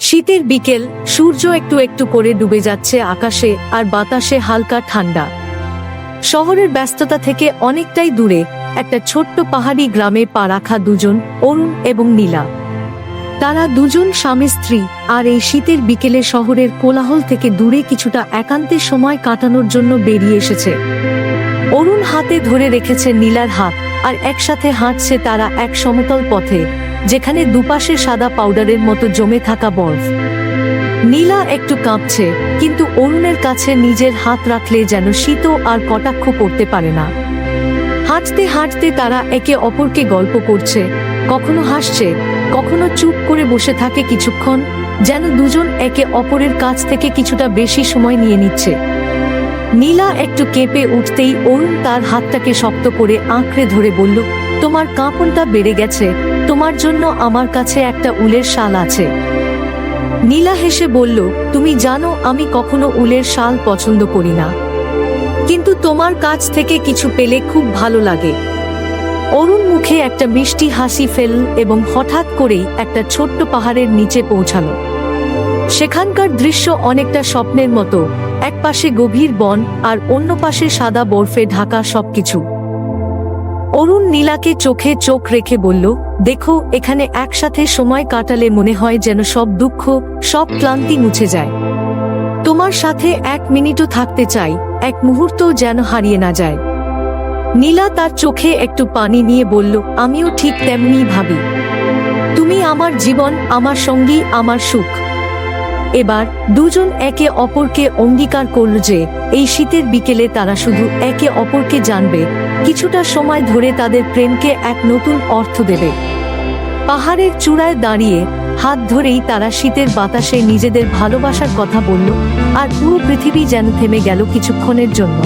শীতের বিকেল, সূর্য একটু একটু করে ডুবে যাচ্ছে আকাশে আর বাতাসে হালকা ঠান্ডা। শহরের ব্যস্ততা থেকে অনেকটাই দূরে একটা ছোট্ট পাহাড়ি গ্রামে পা রাখা দুজন, অরুণ এবং নীলা। তারা দুজন স্বামী স্ত্রী আর এই শীতের বিকেলে শহরের কোলাহল থেকে দূরে কিছুটা একান্তের সময় কাটানোর জন্য বেরিয়ে এসেছে। অরুণ হাতে ধরে রেখেছে নীলার হাত আর একসাথে হাঁটছে তারা এক সমতল পথে। যেখানে দুপাশে সাদা পাউডারের মতো জমে থাকা বরফ। নীলা একটু কাঁপছে, কিন্তু অরুণের কাছে নিজের হাত রাখলে যেন শীত আর কটাক্ষ করতে পারে না। হাঁটতে হাঁটতে তারা একে অপরকে গল্প করছে, কখনো হাসছে, কখনো চুপ করে বসে থাকে কিছুক্ষণ, যেন দুজন একে অপরের কাছ থেকে কিছুটা বেশি সময় নিয়ে নিচ্ছে। নীলা একটু কেঁপে উঠতেই অরুণ তার হাতটাকে শক্ত করে আঁকড়ে ধরে বলল, তোমার কাঁপনটা বেড়ে গেছে তোমার জন্য আমার কাছে একটা উলের শাল আছে। নীলা হেসে বলল, তুমি জানো, আমি কখনো উলের শাল পছন্দ করি না। কিন্তু তোমার কাছ থেকে কিছু পেলে খুব ভালো লাগে। অরুণ মুখে একটা মিষ্টি হাসি ফেল এবং হঠাৎ করেই একটা ছোট্ট পাহাড়ের নিচে পৌঁছালো। সেখানকার দৃশ্য অনেকটা স্বপ্নের মতো এক পাশে গভীর বন আর অন্য পাশে সাদা বরফে ঢাকা সবকিছু। অরুণ নীলাকে চোখে চোখ রেখে বলল, দেখো, এখানে একসাথে সময় কাটালে মনে হয় যেন সব দুঃখ, সব ক্লান্তি মুছে যায়। তোমার সাথে এক মিনিটও থাকতে চাই, এক মুহূর্ত যেন হারিয়ে না যায় নীলা তার চোখে একটু পানি নিয়ে বলল, আমিও ঠিক তেমনি ভাবি। তুমি আমার জীবন, আমার সঙ্গী, আমার সুখ। এবার দুজন একে অপরকে অঙ্গীকার করল যে, এই শীতের বিকেলে তারা শুধু একে অপরকে জানবে। কিছুটা সময় ধরে তাদের প্রেমকে এক নতুন অর্থ দেবে। পাহাড়ের চূড়ায় দাঁড়িয়ে হাত ধরেই তারা শীতের বাতাসে নিজেদের ভালোবাসার কথা বলল আর পুরো পৃথিবী যেন থেমে গেল কিছুক্ষণের জন্য।